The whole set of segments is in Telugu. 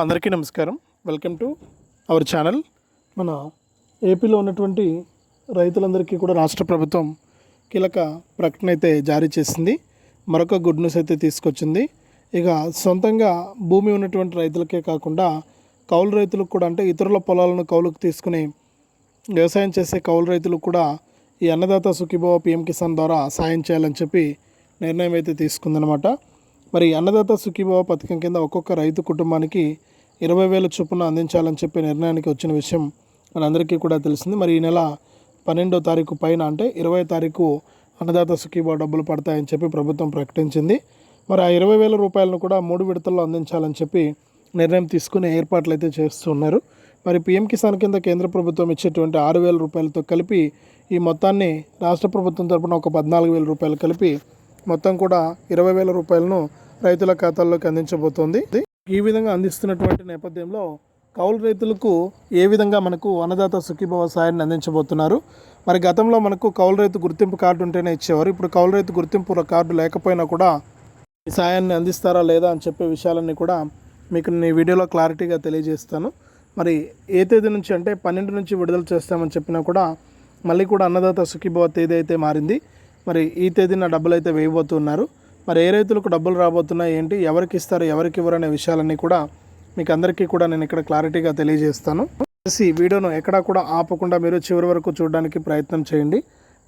అందరికీ నమస్కారం. వెల్కమ్ టు అవర్ ఛానల్ మన ఏపీలో ఉన్నటువంటి రైతులందరికీ కూడా రాష్ట్ర ప్రభుత్వం కీలక ప్రకటన అయితే జారీ చేసింది. మరొక గుడ్ న్యూస్ అయితే తీసుకొచ్చింది. ఇక సొంతంగా భూమి ఉన్నటువంటి రైతులకే కాకుండా కౌలు రైతులకు కూడా అంటే ఇతరుల పొలాలను కౌలుకు తీసుకుని వ్యవసాయం చేసే కౌలు రైతులకు కూడా ఈ అన్నదాత సుఖీభవ పిఎం కిసాన్ ద్వారా సాయం చేయాలని చెప్పి నిర్ణయం అయితే తీసుకుందనమాట మరి అన్నదాత సుఖీభావ పథకం కింద ఒక్కొక్క రైతు కుటుంబానికి ఇరవై వేల చొప్పున అందించాలని చెప్పి నిర్ణయానికి వచ్చిన విషయం మనందరికీ కూడా తెలిసింది. మరి ఈ నెల పన్నెండో తారీఖు పైన అంటే ఇరవై తారీఖు అన్నదాత సుఖీభావ డబ్బులు పడతాయని చెప్పి ప్రభుత్వం ప్రకటించింది. మరి ఆ ఇరవై వేల రూపాయలను కూడా మూడు విడతల్లో అందించాలని చెప్పి నిర్ణయం తీసుకునే ఏర్పాట్లు అయితే చేస్తున్నారు మరి పిఎం కిసాన్ కింద కేంద్ర ప్రభుత్వం ఇచ్చేటువంటి ఆరు వేల రూపాయలతో కలిపి ఈ మొత్తాన్ని రాష్ట్ర ప్రభుత్వం తరపున ఒక పద్నాలుగు వేల రూపాయలు కలిపి మొత్తం కూడా ఇరవై వేల రూపాయలను రైతుల ఖాతాల్లోకి అందించబోతోంది. ఈ విధంగా అందిస్తున్నటువంటి నేపథ్యంలో కౌలు రైతులకు ఏ విధంగా మనకు అన్నదాత సుఖీభవ సాయాన్ని అందించబోతున్నారు? మరి గతంలో మనకు కౌలు రైతు గుర్తింపు కార్డు ఉంటేనే ఇచ్చేవారు. ఇప్పుడు కౌలు రైతు గుర్తింపు కార్డు లేకపోయినా కూడా ఈ సాయాన్ని అందిస్తారా లేదా అని చెప్పే విషయాలన్నీ కూడా మీకు నేను ఈ వీడియోలో క్లారిటీగా తెలియజేస్తాను. మరి ఏ తేదీ నుంచి అంటే పన్నెండు నుంచి విడుదల చేస్తామని చెప్పినా కూడా మళ్ళీ కూడా అన్నదాత సుఖీభవ తేదీ అయితే మారింది. మరి ఈ తేదీన డబ్బులు అయితే వేయబోతున్నారు. మరి ఏ రైతులకు డబ్బులు రాబోతున్నాయి ఏంటి ఎవరికి ఇస్తారు ఎవరికి ఇవ్వరు అనే విషయాలన్నీ కూడా మీకు అందరికీ కూడా నేను ఇక్కడ క్లారిటీగా తెలియజేస్తాను. ఈ వీడియోను ఎక్కడా కూడా ఆపకుండా మీరు చివరి వరకు చూడడానికి ప్రయత్నం చేయండి.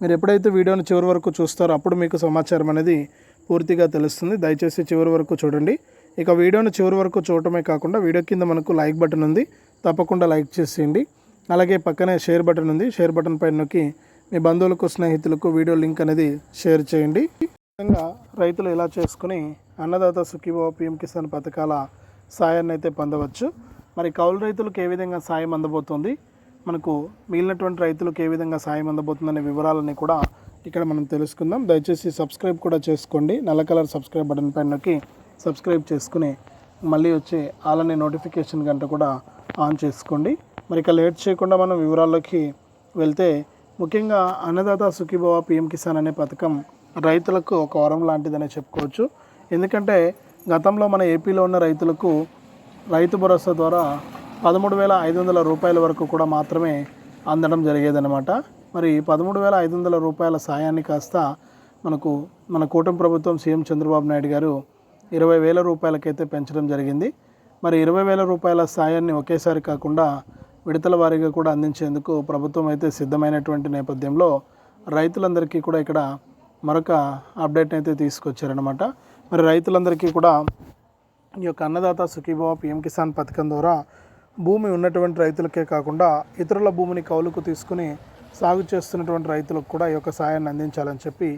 మీరు ఎప్పుడైతే వీడియోను చివరి వరకు చూస్తారో అప్పుడు మీకు సమాచారం అనేది పూర్తిగా తెలుస్తుంది. దయచేసి చివరి వరకు చూడండి. ఇక వీడియోను చివరి వరకు చూడటమే కాకుండా వీడియో కింద మనకు లైక్ బటన్ ఉంది. తప్పకుండా లైక్ చేసేయండి. అలాగే పక్కనే షేర్ బటన్ ఉంది. షేర్ బటన్ పైన నొక్కి మీ బంధువులకు స్నేహితులకు వీడియో లింక్ అనేది షేర్ చేయండి. ఈ విధంగా రైతులు ఇలా చేసుకుని అన్నదాత సుఖీభావ పిఎం కిసాన్ పథకాల సాయాన్ని అయితే పొందవచ్చు. మరి కౌలు రైతులకు ఏ విధంగా సాయం అందబోతుంది? మనకు మిగిలినటువంటి రైతులకు ఏ విధంగా సాయం అందబోతుందనే వివరాలన్నీ కూడా ఇక్కడ మనం తెలుసుకుందాం. దయచేసి సబ్స్క్రైబ్ కూడా చేసుకోండి. నల్ల కలర్ సబ్స్క్రైబ్ బటన్ పైన నొక్కి సబ్స్క్రైబ్ చేసుకుని మళ్ళీ వచ్చే అలానే నోటిఫికేషన్ గంట కూడా ఆన్ చేసుకోండి. మరి ఇక లేట్ చేయకుండా మనం వివరాల్లోకి వెళ్తే ముఖ్యంగా అన్నదాత సుఖీభవ పిఎం కిసాన్ అనే పథకం రైతులకు ఒక వరం లాంటిదనే చెప్పుకోవచ్చు. ఎందుకంటే గతంలో మన ఏపీలో ఉన్న రైతులకు రైతు భరోసా ద్వారా పదమూడు వేల ఐదు వందల రూపాయల వరకు కూడా మాత్రమే అందడం జరిగేదన్నమాట. మరి పదమూడు వేల ఐదు వందల రూపాయల సాయాన్ని కాస్త మనకు మన కూటమి ప్రభుత్వం సీఎం చంద్రబాబు నాయుడు గారు ఇరవై వేల రూపాయలకైతే పెంచడం జరిగింది. మరి ఇరవై వేల రూపాయల సాయాన్ని ఒకేసారి కాకుండా విడతల వారీగా కూడా అందించేందుకు ప్రభుత్వం అయితే సిద్ధమైనటువంటి నేపథ్యంలో రైతులందరికీ కూడా ఇక్కడ మరొక అప్డేట్ అయితే తీసుకొచ్చారనమాట మరి రైతులందరికీ కూడా ఈ యొక్క అన్నదాత సుఖీభావ పిఎం కిసాన్ పథకం ద్వారా భూమి ఉన్నటువంటి రైతులకే కాకుండా ఇతరుల భూమిని కౌలుకు తీసుకుని సాగు చేస్తున్నటువంటి రైతులకు కూడా ఈ యొక్క సాయాన్ని అందించాలని చెప్పి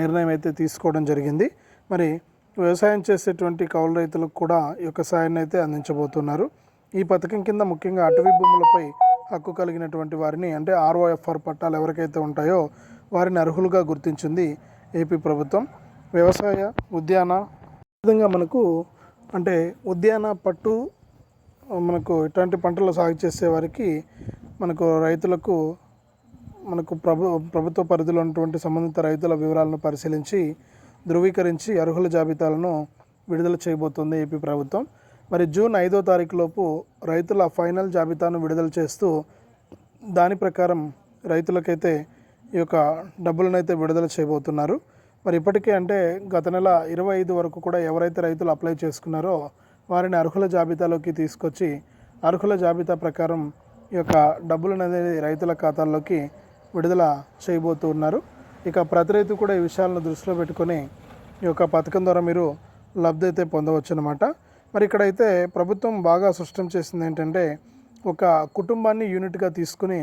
నిర్ణయం అయితే తీసుకోవడం జరిగింది. మరి వ్యవసాయం చేసేటువంటి కౌలు రైతులకు కూడా ఈ యొక్క సాయాన్ని అయితే అందించబోతున్నారు. ఈ పథకం కింద ముఖ్యంగా అటవీ భూములపై హక్కు కలిగినటువంటి వారిని అంటే ఆర్ఓఎఫ్ఆర్ పట్టాలు ఎవరికైతే ఉంటాయో వారిని అర్హులుగా గుర్తించింది ఏపీ ప్రభుత్వం. వ్యవసాయ ఉద్యాన విధంగా మనకు అంటే ఉద్యాన పట్టు మనకు ఇట్లాంటి పంటలు సాగు చేసే వారికి మనకు రైతులకు మనకు ప్రభు ప్రభుత్వ పరిధిలో ఉన్నటువంటి సంబంధిత రైతుల వివరాలను పరిశీలించి ధృవీకరించి అర్హుల జాబితాలను విడుదల చేయబోతోంది ఏపీ ప్రభుత్వం. మరి జూన్ ఐదో తారీఖులోపు రైతుల ఫైనల్ జాబితాను విడుదల చేస్తూ దాని ప్రకారం రైతులకైతే ఈ యొక్క డబ్బులను అయితే విడుదల చేయబోతున్నారు. మరి ఇప్పటికే అంటే గత నెల ఇరవై ఐదు వరకు కూడా ఎవరైతే రైతులు అప్లై చేసుకున్నారో వారిని అర్హుల జాబితాలోకి తీసుకొచ్చి అర్హుల జాబితా ప్రకారం ఈ యొక్క డబ్బులను అనేది రైతుల ఖాతాల్లోకి విడుదల చేయబోతూ ఉన్నారు. ఇక ప్రతి రైతు కూడా ఈ విషయాలను దృష్టిలో పెట్టుకొని ఈ యొక్క పథకం ద్వారా మీరు లబ్ధి అయితే పొందవచ్చు అనమాట మరి ఇక్కడైతే ప్రభుత్వం బాగా స్పష్టం చేసింది ఏంటంటే ఒక కుటుంబాన్ని యూనిట్గా తీసుకుని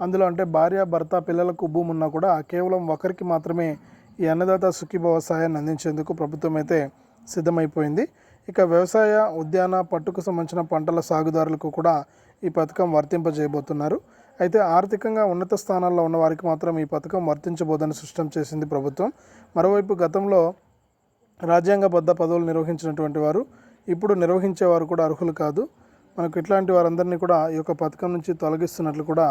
అందులో అంటే భార్య భర్త పిల్లలకు భూమి ఉన్నా కూడా కేవలం ఒకరికి మాత్రమే ఈ అన్నదాత సుఖీభవ సహాయాన్ని అందించేందుకు ప్రభుత్వం అయితే సిద్ధమైపోయింది. ఇక వ్యవసాయ ఉద్యాన పట్టుకు సంబంధించిన పంటల సాగుదారులకు కూడా ఈ పథకం వర్తింపజేయబోతున్నారు. అయితే ఆర్థికంగా ఉన్నత స్థానాల్లో ఉన్న వారికి మాత్రం ఈ పథకం వర్తించబోదని స్పష్టం చేసింది ప్రభుత్వం. మరోవైపు గతంలో రాజ్యాంగబద్ధ పదవులు నిర్వహించినటువంటి వారు ఇప్పుడు నిర్వహించేవారు కూడా అర్హులు కాదు. మనకు ఇట్లాంటి వారందరినీ కూడా ఈ యొక్క పథకం నుంచి తొలగిస్తున్నట్లు కూడా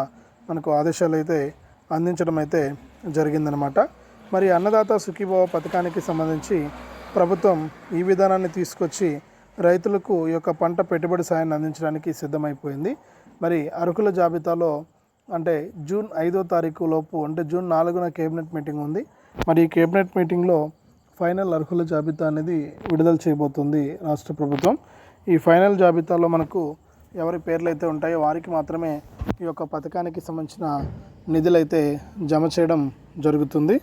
మనకు ఆదేశాలు అయితే అందించడం అయితే జరిగిందనమాట మరి అన్నదాత సుఖీభవ పథకానికి సంబంధించి ప్రభుత్వం ఈ విధానాన్ని తీసుకొచ్చి రైతులకు ఈ యొక్క పంట పెట్టుబడి సాయాన్ని అందించడానికి సిద్ధమైపోయింది. మరి అర్హుల జాబితాలో అంటే జూన్ ఐదో తారీఖు లోపు అంటే జూన్ నాలుగున కేబినెట్ మీటింగ్ ఉంది. మరి ఈ కేబినెట్ మీటింగ్లో ఫైనల్ అర్హుల జాబితా అనేది విడుదల చేయబోతుంది రాష్ట్ర ప్రభుత్వం. ఈ ఫైనల్ జాబితాలో మనకు ఎవరి పేర్లు అయితే ఉంటాయో వారికి మాత్రమే ఈ యొక్క పథకానికి సంబంధించిన నిధులు అయితే జమ చేయడం జరుగుతుంది.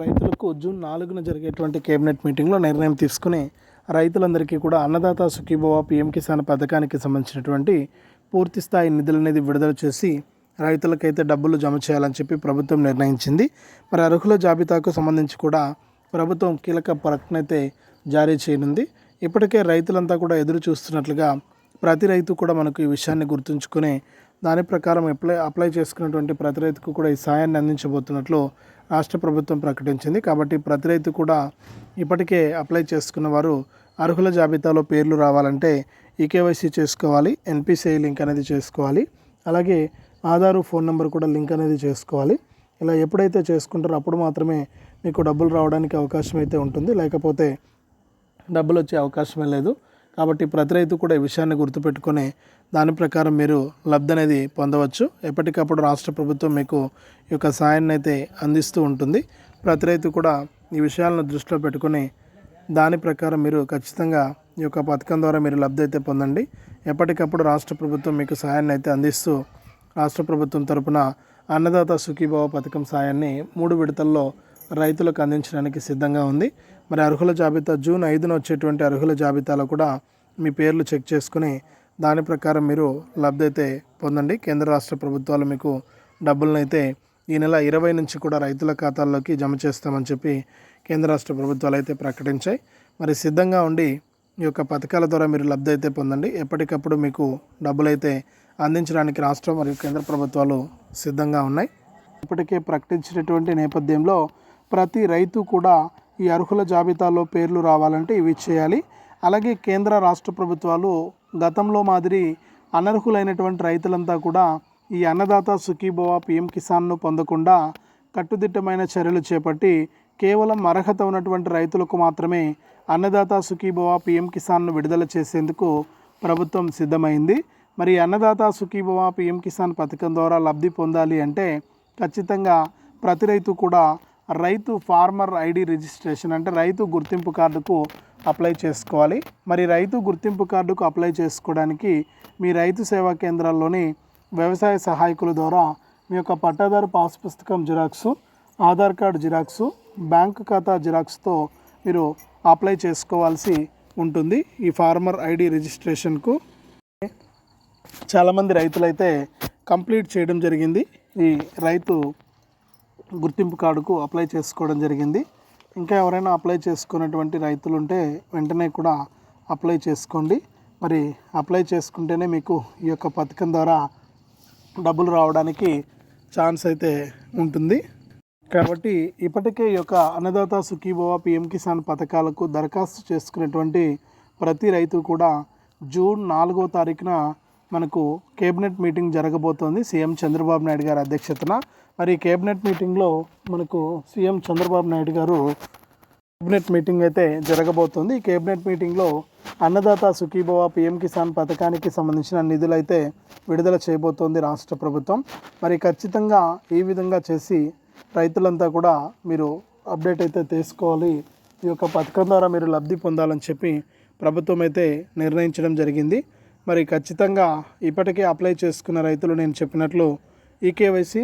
రైతులకు జూన్ నాలుగున జరిగేటువంటి కేబినెట్ మీటింగ్లో నిర్ణయం తీసుకుని రైతులందరికీ కూడా అన్నదాత సుఖీభవ పిఎం కిసాన్ పథకానికి సంబంధించినటువంటి పూర్తి స్థాయి నిధులు అనేది విడుదల చేసి రైతులకైతే డబ్బులు జమ చేయాలని చెప్పి ప్రభుత్వం నిర్ణయించింది. మరి అర్హుల జాబితాకు సంబంధించి కూడా ప్రభుత్వం కీలక ప్రకటన అయితే జారీ చేయనుంది. ఇప్పటికే రైతులంతా కూడా ఎదురు చూస్తున్నట్లుగా ప్రతి రైతు కూడా మనకు ఈ విషయాన్ని గుర్తుంచుకుని దాని ప్రకారం అప్లై అప్లై చేసుకున్నటువంటి ప్రతి రైతుకు కూడా ఈ సాయాన్ని అందించబోతున్నట్లు రాష్ట్ర ప్రభుత్వం ప్రకటించింది. కాబట్టి ప్రతి రైతు కూడా ఇప్పటికే అప్లై చేసుకున్న వారు అర్హుల జాబితాలో పేర్లు రావాలంటే ఈకేవైసీ చేసుకోవాలి ఎన్పిసిఐ లింక్ అనేది చేసుకోవాలి అలాగే ఆధారు ఫోన్ నెంబర్ కూడా లింక్ అనేది చేసుకోవాలి. ఇలా ఎప్పుడైతే చేసుకుంటారో అప్పుడు మాత్రమే మీకు డబ్బులు రావడానికి అవకాశం అయితే ఉంటుంది. లేకపోతే డబ్బులు వచ్చే అవకాశమే లేదు. కాబట్టి ప్రతి రైతు కూడా ఈ విషయాన్ని గుర్తుపెట్టుకొని దాని ప్రకారం మీరు లబ్ధి అనేది పొందవచ్చు. ఎప్పటికప్పుడు రాష్ట్ర ప్రభుత్వం మీకు ఈ యొక్క సాయాన్ని అయితే అందిస్తూ ఉంటుంది. ప్రతి రైతు కూడా ఈ విషయాలను దృష్టిలో పెట్టుకొని దాని ప్రకారం మీరు ఖచ్చితంగా ఈ యొక్క పథకం ద్వారా మీరు లబ్ధి అయితే పొందండి. ఎప్పటికప్పుడు రాష్ట్ర ప్రభుత్వం మీకు సాయాన్ని అయితే అందిస్తూ రాష్ట్ర ప్రభుత్వం తరపున అన్నదాత సుఖీభావ పథకం సాయాన్ని మూడు విడతల్లో రైతులకు అందించడానికి సిద్ధంగా ఉంది. మరి అర్హుల జాబితా జూన్ ఐదున వచ్చేటువంటి అర్హుల జాబితాలో కూడా మీ పేర్లు చెక్ చేసుకుని దాని ప్రకారం మీరు లబ్ధి అయితే పొందండి. కేంద్ర రాష్ట్ర ప్రభుత్వాలు మీకు డబ్బులను అయితే ఈ నెల ఇరవై నుంచి కూడా రైతుల ఖాతాల్లోకి జమ చేస్తామని చెప్పి కేంద్ర రాష్ట్ర ప్రభుత్వాలు అయితే ప్రకటించాయి. మరి సిద్ధంగా ఉండి ఈ యొక్క పథకాల ద్వారా మీరు లబ్ధి అయితే పొందండి. ఎప్పటికప్పుడు మీకు డబ్బులైతే అందించడానికి రాష్ట్ర మరియు కేంద్ర ప్రభుత్వాలు సిద్ధంగా ఉన్నాయి. ఇప్పటికే ప్రకటించినటువంటి నేపథ్యంలో ప్రతి రైతు కూడా ఈ అర్హుల జాబితాలో పేర్లు రావాలంటే ఇవి చేయాలి. అలాగే కేంద్ర రాష్ట్ర ప్రభుత్వాలు గతంలో మాదిరి అనర్హులైనటువంటి రైతులంతా కూడా ఈ అన్నదాత సుఖీభవ పిఎం కిసాన్ను పొందకుండా కట్టుదిట్టమైన చర్యలు చేపట్టి కేవలం అర్హత ఉన్నటువంటి రైతులకు మాత్రమే అన్నదాత సుఖీభవ పిఎం కిసాన్ను విడుదల చేసేందుకు ప్రభుత్వం సిద్ధమైంది. మరి అన్నదాత సుఖీభవ పిఎం కిసాన్ పథకం ద్వారా లబ్ధి పొందాలి అంటే ఖచ్చితంగా ప్రతి రైతు కూడా రైతు ఫార్మర్ ఐడి రిజిస్ట్రేషన్ అంటే రైతు గుర్తింపు కార్డుకు అప్లై చేసుకోవాలి. మరి రైతు గుర్తింపు కార్డుకు అప్లై చేసుకోవడానికి మీ రైతు సేవా కేంద్రాల్లోని వ్యవసాయ సహాయకుల ద్వారా మీ యొక్క పట్టాదారు పాస్ పుస్తకం xerox Aadhaar card xerox bank ఖాతా జిరాక్స్తో మీరు అప్లై చేసుకోవాల్సి ఉంటుంది. ఈ ఫార్మర్ ఐడి రిజిస్ట్రేషన్కు చాలామంది రైతులైతే కంప్లీట్ చేయడం జరిగింది. ఈ రైతు గుర్తింపు కార్డుకు అప్లై చేసుకోవడం జరిగింది. ఇంకా ఎవరైనా అప్లై చేసుకున్నటువంటి రైతులు ఉంటే వెంటనే కూడా అప్లై చేసుకోండి. మరి అప్లై చేసుకుంటేనే మీకు ఈ యొక్క పథకం ద్వారా డబ్బులు రావడానికి ఛాన్స్ అయితే ఉంటుంది. కాబట్టి ఇప్పటికే ఈ యొక్క అన్నదాత సుఖీభవ పిఎం కిసాన్ పథకాలకు దరఖాస్తు చేసుకునేటువంటి ప్రతి రైతు కూడా జూన్ నాలుగో తారీఖున మనకు కేబినెట్ మీటింగ్ జరగబోతోంది. సీఎం చంద్రబాబు నాయుడు గారి అధ్యక్షతన. మరి ఈ కేబినెట్ మీటింగ్లో మనకు సీఎం చంద్రబాబు నాయుడు గారు కేబినెట్ మీటింగ్ అయితే జరగబోతోంది. ఈ కేబినెట్ మీటింగ్లో అన్నదాత సుఖీభవ పిఎం కిసాన్ పథకానికి సంబంధించిన నిధులు అయితే విడుదల చేయబోతోంది రాష్ట్ర ప్రభుత్వం. మరి ఖచ్చితంగా ఈ విధంగా చేసి రైతులంతా కూడా మీరు అప్డేట్ అయితే తీసుకోవాలి. ఈ యొక్క పథకం ద్వారా మీరు లబ్ధి పొందాలని చెప్పి ప్రభుత్వం అయితే నిర్ణయించడం జరిగింది. మరి ఖచ్చితంగా ఇప్పటికే అప్లై చేసుకున్న రైతులు నేను చెప్పినట్లు ఈకేవైసీ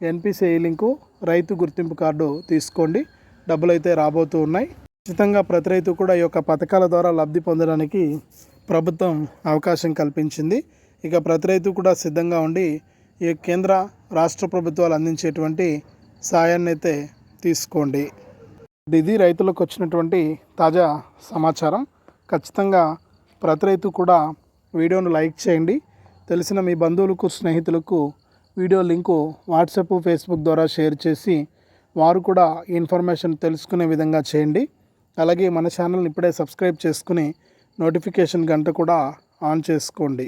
ఎన్పిసిఐ లింకు రైతు గుర్తింపు కార్డు తీసుకోండి. డబ్బులు అయితే రాబోతూ ఉన్నాయి. ఖచ్చితంగా ప్రతి రైతు కూడా ఈ యొక్క పథకాల ద్వారా లబ్ధి పొందడానికి ప్రభుత్వం అవకాశం కల్పించింది. ఇక ప్రతి రైతు కూడా సిద్ధంగా ఉండి ఈ కేంద్ర రాష్ట్ర ప్రభుత్వాలు అందించేటువంటి సాయాన్ని అయితే తీసుకోండి. ఇది రైతులకు వచ్చినటువంటి తాజా సమాచారం. ఖచ్చితంగా ప్రతి రైతు కూడా వీడియోను లైక్ చేయండి. తెలిసిన మీ బంధువులకు స్నేహితులకు వీడియో లింకు వాట్సాప్ ఫేస్బుక్ ద్వారా షేర్ చేసి వారు కూడా ఈ ఇన్ఫర్మేషన్ తెలుసుకునే విధంగా చేయండి. అలాగే మన ఛానల్ని ఇప్పుడే సబ్స్క్రైబ్ చేసుకుని నోటిఫికేషన్ గంట కూడా ఆన్ చేసుకోండి.